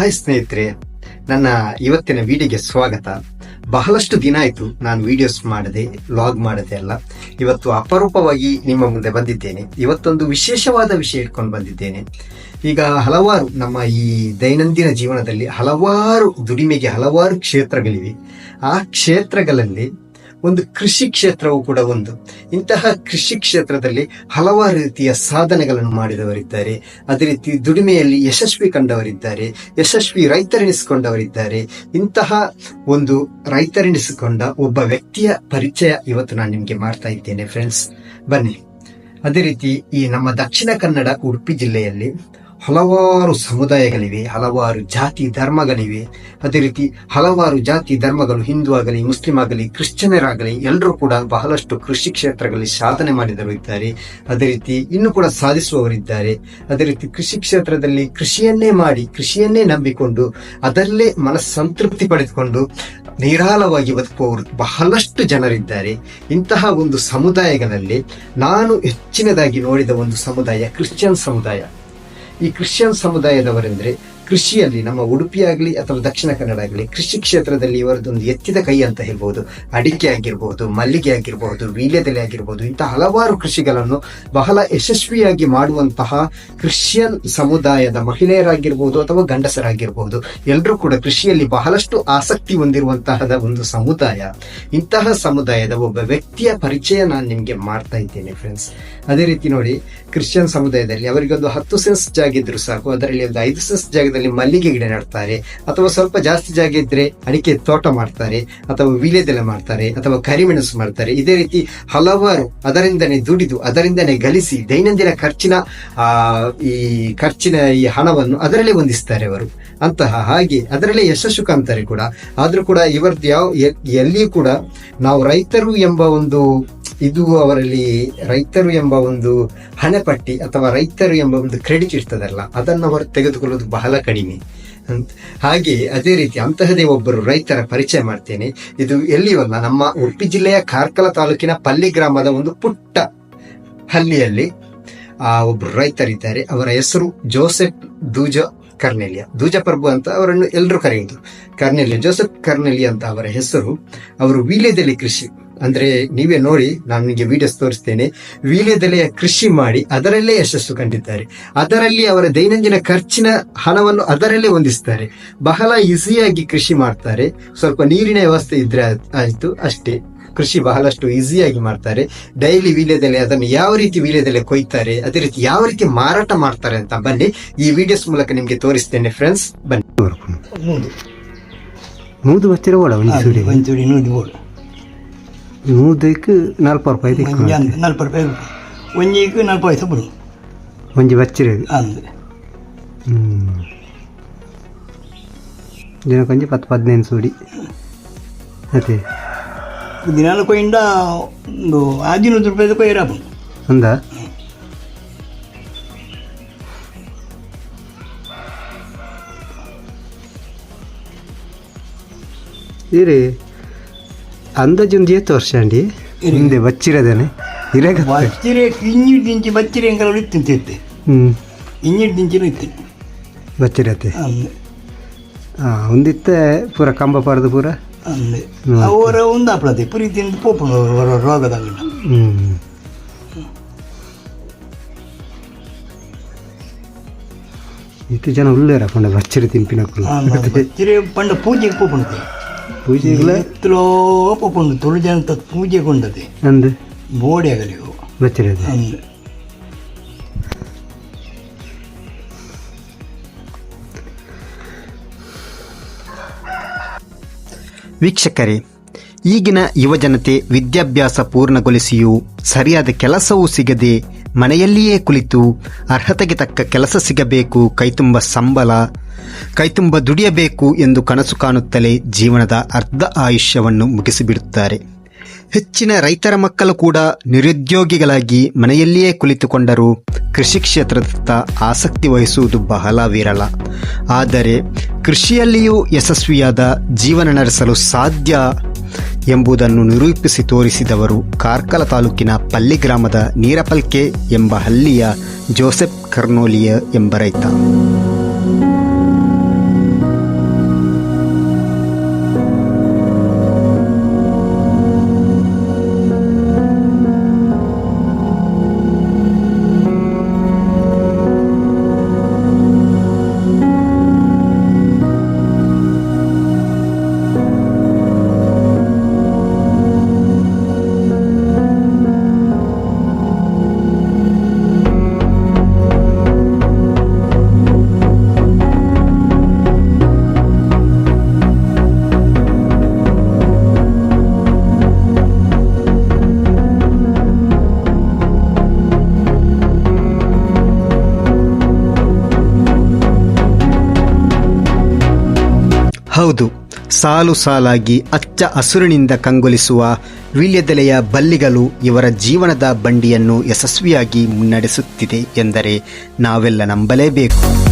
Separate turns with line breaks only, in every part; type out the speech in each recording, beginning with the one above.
Hi ಸ್ನೇಹಿತರೆ, ನನ್ನ ಇವತ್ತಿನ ವಿಡಿಯೋಗೆ ಸ್ವಾಗತ. ಬಹಳಷ್ಟು ದಿನ ಆಯಿತು ನಾನು ವಿಡಿಯೋಸ್ ಮಾಡದೆ ಲಾಗ್ ಮಾಡದೆ ಅಲ್ಲ. ಇವತ್ತು ಅಪರೂಪವಾಗಿ ನಿಮ್ಮ ಮುಂದೆ ಬಂದಿದ್ದೇನೆ. ಇವತ್ತೊಂದು ವಿಶೇಷವಾದ ವಿಷಯ ಇಟ್ಕೊಂಡು ಬಂದಿದ್ದೇನೆ. ಈಗ ಹಲವಾರು ನಮ್ಮ ಈ ದೈನಂದಿನ ಜೀವನದಲ್ಲಿ ಹಲವಾರು ದುಡಿಮೆಗೆ ಹಲವಾರು ಕ್ಷೇತ್ರಗಳಿವೆ. ಆ ಕ್ಷೇತ್ರಗಳಲ್ಲಿ ಒಂದು ಕೃಷಿ ಕ್ಷೇತ್ರವು ಕೂಡ ಒಂದು. ಇಂತಹ ಕೃಷಿ ಕ್ಷೇತ್ರದಲ್ಲಿ ಹಲವಾರು ರೀತಿಯ ಸಾಧನೆಗಳನ್ನು ಮಾಡಿದವರಿದ್ದಾರೆ. ಅದೇ ರೀತಿ ದುಡಿಮೆಯಲ್ಲಿ ಯಶಸ್ವಿ ಕಂಡವರಿದ್ದಾರೆ. ಯಶಸ್ವಿ ರೈತರೆನಿಸಿಕೊಂಡವರಿದ್ದಾರೆ. ಇಂತಹ ಒಂದು ರೈತರೆನಿಸಿಕೊಂಡ ಒಬ್ಬ ವ್ಯಕ್ತಿಯ ಪರಿಚಯ ಇವತ್ತು ನಾನು ನಿಮಗೆ ಮಾಡ್ತಾ ಇದ್ದೇನೆ ಫ್ರೆಂಡ್ಸ್ ಬನ್ನಿ. ಅದೇ ರೀತಿ ಈ ನಮ್ಮ ದಕ್ಷಿಣ ಕನ್ನಡ ಉಡುಪಿ ಜಿಲ್ಲೆಯಲ್ಲಿ ಹಲವಾರು ಸಮುದಾಯಗಳಿವೆ, ಹಲವಾರು ಜಾತಿ ಧರ್ಮಗಳಿವೆ. ಅದೇ ರೀತಿ ಹಲವಾರು ಜಾತಿ ಧರ್ಮಗಳು ಹಿಂದೂ ಆಗಲಿ ಮುಸ್ಲಿಂ ಆಗಲಿ ಕ್ರಿಶ್ಚಿಯನರಾಗಲಿ, ಎಲ್ಲರೂ ಕೂಡ ಬಹಳಷ್ಟು ಕೃಷಿ ಕ್ಷೇತ್ರಗಳಲ್ಲಿ ಸಾಧನೆ ಮಾಡಿದವರು ಇದ್ದಾರೆ. ಅದೇ ರೀತಿ ಇನ್ನೂ ಕೂಡ ಸಾಧಿಸುವವರಿದ್ದಾರೆ. ಅದೇ ರೀತಿ ಕೃಷಿ ಕ್ಷೇತ್ರದಲ್ಲಿ ಕೃಷಿಯನ್ನೇ ಮಾಡಿ, ಕೃಷಿಯನ್ನೇ ನಂಬಿಕೊಂಡು, ಅದರಲ್ಲೇ ಮನಸ್ಸಂತೃಪ್ತಿ ಪಡೆದುಕೊಂಡು ನಿರಾಳವಾಗಿ ಬದುಕುವವರು ಬಹಳಷ್ಟು ಜನರಿದ್ದಾರೆ. ಇಂತಹ ಒಂದು ಸಮುದಾಯಗಳಲ್ಲಿ ನಾನು ಹೆಚ್ಚಿನದಾಗಿ ನೋಡಿದ ಒಂದು ಸಮುದಾಯ ಕ್ರಿಶ್ಚಿಯನ್ ಸಮುದಾಯ. ಈ ಕ್ರಿಶ್ಚಿಯನ್ ಸಮುದಾಯದವರೆಂದ್ರೆ ಕೃಷಿಯಲ್ಲಿ, ನಮ್ಮ ಉಡುಪಿ ಆಗಲಿ ಅಥವಾ ದಕ್ಷಿಣ ಕನ್ನಡ ಆಗಲಿ, ಕೃಷಿ ಕ್ಷೇತ್ರದಲ್ಲಿ ಇವರದೊಂದು ಎತ್ತಿದ ಕೈ ಅಂತ ಹೇಳ್ಬೋದು. ಅಡಿಕೆ ಆಗಿರ್ಬೋದು, ಮಲ್ಲಿಗೆ ಆಗಿರ್ಬೋದು, ವೀಳ್ಯದೆಲೆ ಆಗಿರ್ಬೋದು ಇಂತಹ ಹಲವಾರು ಕೃಷಿಗಳನ್ನು ಬಹಳ ಯಶಸ್ವಿಯಾಗಿ ಮಾಡುವಂತಹ ಕ್ರಿಶ್ಚಿಯನ್ ಸಮುದಾಯದ ಮಹಿಳೆಯರಾಗಿರ್ಬೋದು ಅಥವಾ ಗಂಡಸರಾಗಿರ್ಬೋದು ಎಲ್ಲರೂ ಕೂಡ ಕೃಷಿಯಲ್ಲಿ ಬಹಳಷ್ಟು ಆಸಕ್ತಿ ಹೊಂದಿರುವಂತಹದ ಒಂದು ಸಮುದಾಯ. ಇಂತಹ ಸಮುದಾಯದ ಒಬ್ಬ ವ್ಯಕ್ತಿಯ ಪರಿಚಯ ನಾನು ನಿಮಗೆ ಮಾಡ್ತಾ ಇದ್ದೇನೆ ಫ್ರೆಂಡ್ಸ್ ಅದೇ ರೀತಿ ನೋಡಿ ಕ್ರಿಶ್ಚಿಯನ್ ಸಮುದಾಯದಲ್ಲಿ ಅವರಿಗೊಂದು ಹತ್ತು ಸೆನ್ಸ್ ಜಾಗಿದ್ರು ಸಾಕು, ಅದರಲ್ಲಿ ಒಂದು ಐದು ಸೆನ್ಸ್ ಜಾಗದಲ್ಲಿ ಮಲ್ಲಿಗೆ ಗಿಡ ನೆಡ್ತಾರೆ, ಅಥವಾ ಸ್ವಲ್ಪ ಜಾಸ್ತಿ ಜಾಗ ಇದ್ರೆ ಅಡಿಕೆ ತೋಟ ಮಾಡ್ತಾರೆ, ಅಥವಾ ವೀಳ್ಯದೆಲೆ ಮಾಡ್ತಾರೆ, ಅಥವಾ ಕರಿಮೆಣಸು ಮಾಡ್ತಾರೆ. ಇದೇ ರೀತಿ ಹಲವಾರು ಅದರಿಂದನೇ ದುಡಿದು, ಅದರಿಂದನೇ ಗಳಿಸಿ ದೈನಂದಿನ ಖರ್ಚಿನ ಈ ಖರ್ಚಿನ ಈ ಹಣವನ್ನು ಅದರಲ್ಲೇ ಹೊಂದಿಸ್ತಾರೆ ಅವರು. ಅಂತಹ ಹಾಗೆ ಅದರಲ್ಲೇ ಯಶಸ್ಸು ಕಾಣ್ತಾರೆ ಕೂಡ. ಆದ್ರೂ ಕೂಡ ಇವರದ್ದು ಯಾವ ಎಲ್ಲಿಯೂ ಕೂಡ ನಾವು ರೈತರು ಎಂಬ ಒಂದು ಇದು ಅವರಲ್ಲಿ ರೈತರು ಎಂಬ ಒಂದು ಹಣಪಟ್ಟಿ ಅಥವಾ ರೈತರು ಎಂಬ ಒಂದು ಕ್ರೆಡಿಟ್ ಇರ್ತದಲ್ಲ, ಅದನ್ನು ಅವರು ತೆಗೆದುಕೊಳ್ಳೋದು ಬಹಳ ಕಡಿಮೆ. ಹಾಗೆ ಅದೇ ರೀತಿ ಅಂತಹದೇ ಒಬ್ಬರು ರೈತರ ಪರಿಚಯ ಮಾಡ್ತೇನೆ. ಇದು ಎಲ್ಲಿವಲ್ಲ ನಮ್ಮ ಉಡುಪಿ ಜಿಲ್ಲೆಯ ಕಾರ್ಕಳ ತಾಲೂಕಿನ ಪಲ್ಲಿ ಗ್ರಾಮದ ಒಂದು ಪುಟ್ಟ ಹಳ್ಳಿಯಲ್ಲಿ, ಆ ಒಬ್ಬರು ರೈತರಿದ್ದಾರೆ. ಅವರ ಹೆಸರು ಜೋಸೆಫ್ ದೂಜ ಕರ್ನೆಲಿಯ. ದೂಜ ಪ್ರಭು ಅಂತ ಅವರನ್ನು ಎಲ್ಲರೂ ಕರೆಯುವುದು ಕರ್ನೆಲಿಯ, ಜೋಸೆಫ್ ಕರ್ನೆಲಿಯ ಅಂತ ಅವರ ಹೆಸರು. ಅವರು ವೀಳ್ಯದಲ್ಲಿ ಕೃಷಿ. ಅಂದ್ರೆ ನೀವೇ ನೋಡಿ ನಾನು ನಿಮಗೆ ವಿಡಿಯೋಸ್ ತೋರಿಸ್ತೇನೆ. ವೀಳ್ಯದೆಲೆಯ ಕೃಷಿ ಮಾಡಿ ಅದರಲ್ಲೇ ಯಶಸ್ಸು ಕಂಡಿದ್ದಾರೆ. ಅದರಲ್ಲಿ ಅವರ ದೈನಂದಿನ ಖರ್ಚಿನ ಹಣವನ್ನು ಅದರಲ್ಲೇ ಹೊಂದಿಸ್ತಾರೆ. ಬಹಳ ಈಸಿಯಾಗಿ ಕೃಷಿ ಮಾಡ್ತಾರೆ. ಸ್ವಲ್ಪ ನೀರಿನ ವ್ಯವಸ್ಥೆ ಇದ್ರೆ ಆಯ್ತು- ಅಷ್ಟೇ. ಕೃಷಿ ಬಹಳಷ್ಟು ಈಸಿಯಾಗಿ ಮಾಡ್ತಾರೆ. ಡೈಲಿ ವೀಳ್ಯದೆಲೆ ಅದನ್ನು ಯಾವ ರೀತಿ ವೀಳ್ಯದೆಲೆ ಕೊಯ್ತಾರೆ ಅದೇ ರೀತಿ ಯಾವ ರೀತಿ ಮಾರಾಟ ಮಾಡ್ತಾರೆ ಅಂತ ಬನ್ನಿ. ಈ ವಿಡಿಯೋಸ್ ಮೂಲಕ ನಿಮಗೆ ತೋರಿಸ್ತೇನೆ ಫ್ರೆಂಡ್ಸ್ ಬನ್ನಿ.
ಮೂದು
ಮೂದು ಬಚ್ಚಿರ ಓಡ
ಅದು ಒಂಚೂರಿ ನೂದು ಬೋಡು
ಮೂದಕ್ಕೆ ನಾಲ್ಕು ರೂಪಾಯಿ
ಒಂಜಿ ಅಂದ್ ನಲ್ಪ ರೂಪಾಯಿ ಒಂಜಿಗೆ ನಲ್ಪ ಪೈಸೆ ಬಿಡು
ಒಂಜಿ ಬಚ್ಚಿರದು
ಅಂದ್
ದಿನಕ್ಕೊಂಜಿ ಪತ್ತು ಪದಿನೈದು ಸೂಡಿ ಅದೇ
ದಿನಾಲು ಕೊಯ್ಯಿಂದ ಒಂದು ಹದಿನೂರು ರೂಪಾಯಿ ಕೊಯ್ಯರಾಪು
ಅಂದ ಇರಿ ಅಂದಾಜು ಒಂದು ಏತು ವರ್ಷ ಅಂಡಿ ಹಿಂದೆ ಬಚ್ಚಿರದೇನೆ ಇರಾಗ
ಬಚ್ಚಿರೆ ಇಂಜಿಡ್ ದಿಂಚಿ ಬಚ್ಚಿರೆ ಎಂಕಲ್ಲ ಇತ್ತಿಂತಿತ್ತೆ
ಹ್ಞೂ
ಇಂಜಿಡ್ ದಿಂಚಿನೂ ಇತ್ತು.
ಬಚ್ಚಿರತ್ತೆ ಹಾಂ ಒಂದಿತ್ತೆ ಪೂರ ಕಂಬ ಪಡೆದು ಪೂರ?
ಅಂದೆ ಅವರ ಒಂದು ಆಪಳತೆ ಪುರಿ ತಿಂದು ಪೋಪ ರೋಗದಾಗ
ಹ್ಞೂ ಇತ್ತು ಜನ ಉಳ್ಳೇರ ಪಂಡ ಬಚ್ಚಿರ
ತಿಂಪಿನ ಪಂಡ ಪೂಜೆಗೆ ಪೋಪುಂಟೆ
ಪೂಜೆಗಳ
ಪೂಜೆ ಕೊಂಡದೆ.
ಅಂದು
ಬೋಡೆ ಆಗಲಿ
ಬಚ್ಚಿರದೆ
ಅಂದ್
ವೀಕ್ಷಕರೇ ಈಗಿನ ಯುವಜನತೆ ವಿದ್ಯಾಭ್ಯಾಸ ಪೂರ್ಣಗೊಳಿಸಿಯೂ ಸರಿಯಾದ ಕೆಲಸವೂ ಸಿಗದೆ ಮನೆಯಲ್ಲಿಯೇ ಕುಳಿತು ಅರ್ಹತೆಗೆ ತಕ್ಕ ಕೆಲಸ ಸಿಗಬೇಕು ಕೈತುಂಬ ಸಂಬಳ ಕೈತುಂಬ ದುಡಿಯಬೇಕು ಎಂದು ಕನಸು ಕಾಣುತ್ತಲೇ ಜೀವನದ ಅರ್ಧ ಆಯುಷ್ಯವನ್ನು ಮುಗಿಸಿಬಿಡುತ್ತಾರೆ. ಹೆಚ್ಚಿನ ರೈತರ ಮಕ್ಕಳು ಕೂಡ ನಿರುದ್ಯೋಗಿಗಳಾಗಿ ಮನೆಯಲ್ಲಿಯೇ ಕುಳಿತುಕೊಂಡರೂ ಕೃಷಿ ಕ್ಷೇತ್ರದತ್ತ ಆಸಕ್ತಿ ವಹಿಸುವುದು ಬಹಳ ವಿರಳ. ಆದರೆ ಕೃಷಿಯಲ್ಲಿಯೂ ಯಶಸ್ವಿಯಾದ ಜೀವನ ನಡೆಸಲು ಸಾಧ್ಯ ಎಂಬುದನ್ನು ನಿರೂಪಿಸಿ ತೋರಿಸಿದವರು ಕಾರ್ಕಳ ತಾಲೂಕಿನ ಪಲ್ಲಿ ಗ್ರಾಮದ ನೀರಪಲ್ಕೆ ಎಂಬ ಹಳ್ಳಿಯ ಜೋಸೆಫ್ ಕರ್ನೋಲಿಯ ಎಂಬ ರೈತ.
ಹೌದು, ಸಾಲು ಸಾಲಾಗಿ ಅಚ್ಚ ಹಸುರಿನಿಂದ ಕಂಗೊಲಿಸುವ ವೀಳ್ಯದೆಲೆಯ ಬಲ್ಲಿಗಳು ಇವರ ಜೀವನದ ಬಂಡಿಯನ್ನು ಯಶಸ್ವಿಯಾಗಿ ಮುನ್ನಡೆಸುತ್ತಿದೆ ಎಂದರೆ ನಾವೆಲ್ಲ ನಂಬಲೇಬೇಕು.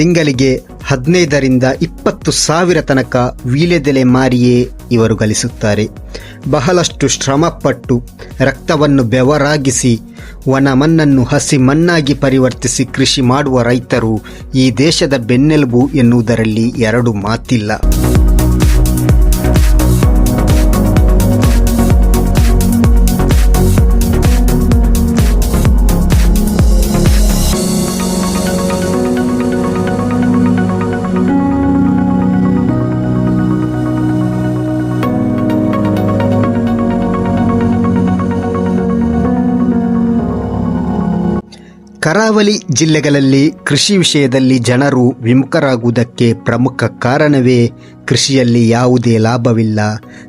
ತಿಂಗಳಿಗೆ ಹದಿನೈದರಿಂದ ಇಪ್ಪತ್ತು ಸಾವಿರ ತನಕ ವೀಳ್ಯದೆಲೆ ಮಾರಿಯೇ ಇವರು ಗಳಿಸುತ್ತಾರೆ. ಬಹಳಷ್ಟು ಶ್ರಮಪಟ್ಟು ರಕ್ತವನ್ನು ಬೆವರಾಗಿಸಿ ಒಣ ಮಣ್ಣನ್ನು ಹಸಿ ಮಣ್ಣಾಗಿ ಪರಿವರ್ತಿಸಿ ಕೃಷಿ ಮಾಡುವ ರೈತರು ಈ ದೇಶದ ಬೆನ್ನೆಲುಬು ಎನ್ನುವುದರಲ್ಲಿ ಎರಡು ಮಾತಿಲ್ಲ. ಕರಾವಳಿ ಜಿಲ್ಲೆಗಳಲ್ಲಿ ಕೃಷಿ ವಿಷಯದಲ್ಲಿ ಜನರು ವಿಮುಖರಾಗುವುದಕ್ಕೆ ಪ್ರಮುಖ ಕಾರಣವೇ ಕೃಷಿಯಲ್ಲಿ ಯಾವುದೇ ಲಾಭವಿಲ್ಲ.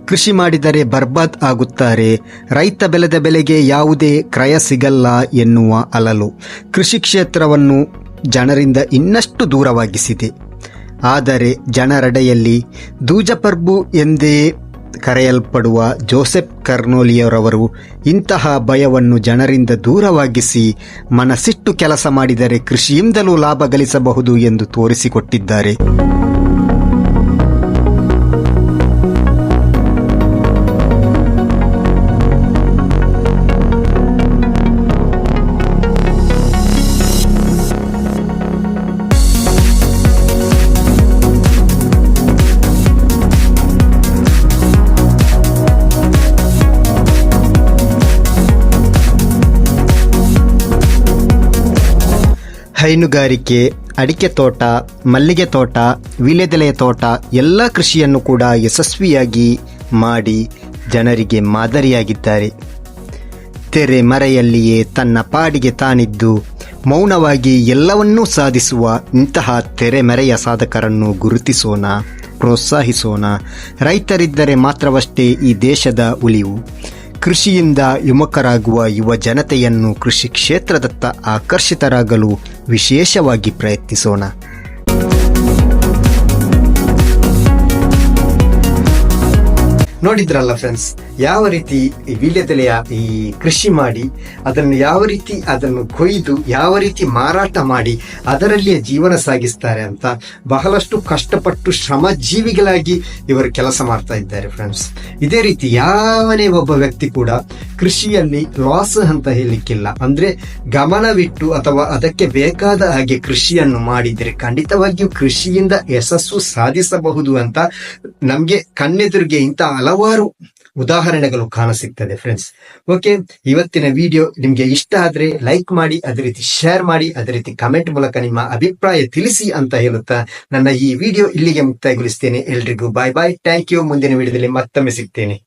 ಕೃಷಿ ಮಾಡಿದರೆ ಬರ್ಬಾದ್ ಆಗುತ್ತಾರೆ. ರೈತ ಬೆಳೆದ ಬೆಲೆಗೆ ಯಾವುದೇ ಕ್ರಯ ಸಿಗಲ್ಲ ಎನ್ನುವ ಅಲಲು. ಕೃಷಿ ಕ್ಷೇತ್ರವನ್ನು ಜನರಿಂದ ಇನ್ನಷ್ಟು ದೂರವಾಗಿಸಿದೆ. ಆದರೆ ಜನರಡೆಯಲ್ಲಿ ದೂಜಪರ್ಬು ಎಂದೇ ಕರೆಯಲ್ಪಡುವ ಜೋಸೆಫ್ ಕರ್ನೋಲಿಯವರವರು ಇಂತಹ ಭಯವನ್ನು ಜನರಿಂದ ದೂರವಾಗಿಸಿ ಮನಸ್ಸಿಟ್ಟು ಕೆಲಸ ಮಾಡಿದರೆ ಕೃಷಿಯಿಂದಲೂ ಲಾಭ ಗಳಿಸಬಹುದು ಎಂದು ತೋರಿಸಿಕೊಟ್ಟಿದ್ದಾರೆ. ಹೈನುಗಾರಿಕೆ, ಅಡಿಕೆ ತೋಟ, ಮಲ್ಲಿಗೆ ತೋಟ ವೀಳ್ಯದೆಲೆಯ ತೋಟ ಎಲ್ಲ ಕೃಷಿಯನ್ನು ಕೂಡ ಯಶಸ್ವಿಯಾಗಿ ಮಾಡಿ ಜನರಿಗೆ ಮಾದರಿಯಾಗಿದ್ದಾರೆ. ತೆರೆ ಮರೆಯಲ್ಲಿಯೇ ತನ್ನ ಪಾಡಿಗೆ ತಾನಿದ್ದು ಮೌನವಾಗಿ ಎಲ್ಲವನ್ನೂ ಸಾಧಿಸುವ ಇಂತಹ ತೆರೆಮರೆಯ ಸಾಧಕರನ್ನು ಗುರುತಿಸೋಣ, ಪ್ರೋತ್ಸಾಹಿಸೋಣ. ರೈತರಿದ್ದರೆ ಮಾತ್ರವಷ್ಟೇ ಈ ದೇಶದ ಉಳಿವು. ಕೃಷಿಯಿಂದ ವಿಮುಖರಾಗುವ ಯುವ ಜನತೆಯನ್ನು ಕೃಷಿ ಕ್ಷೇತ್ರದತ್ತ ಆಕರ್ಷಿತರಾಗಲು ವಿಶೇಷವಾಗಿ ಪ್ರಯತ್ನಿಸೋಣ.
ನೋಡಿದ್ರಲ್ಲ ಫ್ರೆಂಡ್ಸ್ ಯಾವ ರೀತಿ ಈ ವೀಳ್ಯದೆಲೆಯ ಈ ಕೃಷಿ ಮಾಡಿ, ಅದನ್ನು ಯಾವ ರೀತಿ ಅದನ್ನು ಕೊಯ್ದು, ಯಾವ ರೀತಿ ಮಾರಾಟ ಮಾಡಿ ಅದರಲ್ಲಿಯೇ ಜೀವನ ಸಾಗಿಸ್ತಾರೆ ಅಂತ ಬಹಳಷ್ಟು ಕಷ್ಟಪಟ್ಟು ಶ್ರಮಜೀವಿಗಳಾಗಿ ಇವರು ಕೆಲಸ ಮಾಡ್ತಾ ಇದ್ದಾರೆ ಫ್ರೆಂಡ್ಸ್ ಇದೇ ರೀತಿ ಯಾವನೇ ಒಬ್ಬ ವ್ಯಕ್ತಿ ಕೂಡ ಕೃಷಿಯಲ್ಲಿ ಲಾಸ್ ಅಂತ ಹೇಳಲಿಕ್ಕಿಲ್ಲ. ಅಂದ್ರೆ ಗಮನವಿಟ್ಟು ಅಥವಾ ಅದಕ್ಕೆ ಬೇಕಾದ ಹಾಗೆ ಕೃಷಿಯನ್ನು ಮಾಡಿದರೆ ಖಂಡಿತವಾಗಿಯೂ ಕೃಷಿಯಿಂದ ಯಶಸ್ಸು ಸಾಧಿಸಬಹುದು ಅಂತ ನಮ್ಗೆ ಕಣ್ಣೆದುರಿಗೆ ಇಂಥ ಹಲವಾರು ಉದಾಹರಣೆಗಳು ಕಾಣಸಿಗ್ತದೆ ಫ್ರೆಂಡ್ಸ್ ಓಕೆ ಇವತ್ತಿನ ವಿಡಿಯೋ ನಿಮ್ಗೆ ಇಷ್ಟ ಆದ್ರೆ ಲೈಕ್ ಮಾಡಿ, ಅದೇ ರೀತಿ ಶೇರ್ ಮಾಡಿ, ಅದೇ ರೀತಿ ಕಮೆಂಟ್ ಮೂಲಕ ನಿಮ್ಮ ಅಭಿಪ್ರಾಯ ತಿಳಿಸಿ ಅಂತ ಹೇಳುತ್ತಾ ನನ್ನ ಈ ವಿಡಿಯೋ ಇಲ್ಲಿಗೆ ಮುಕ್ತಾಯಗೊಳಿಸ್ತೇನೆ. ಎಲ್ರಿಗೂ ಬಾಯ್ ಬಾಯ್ ಥ್ಯಾಂಕ್ ಯು ಮುಂದಿನ ವಿಡಿಯೋದಲ್ಲಿ ಮತ್ತೊಮ್ಮೆ ಸಿಗ್ತೇನೆ.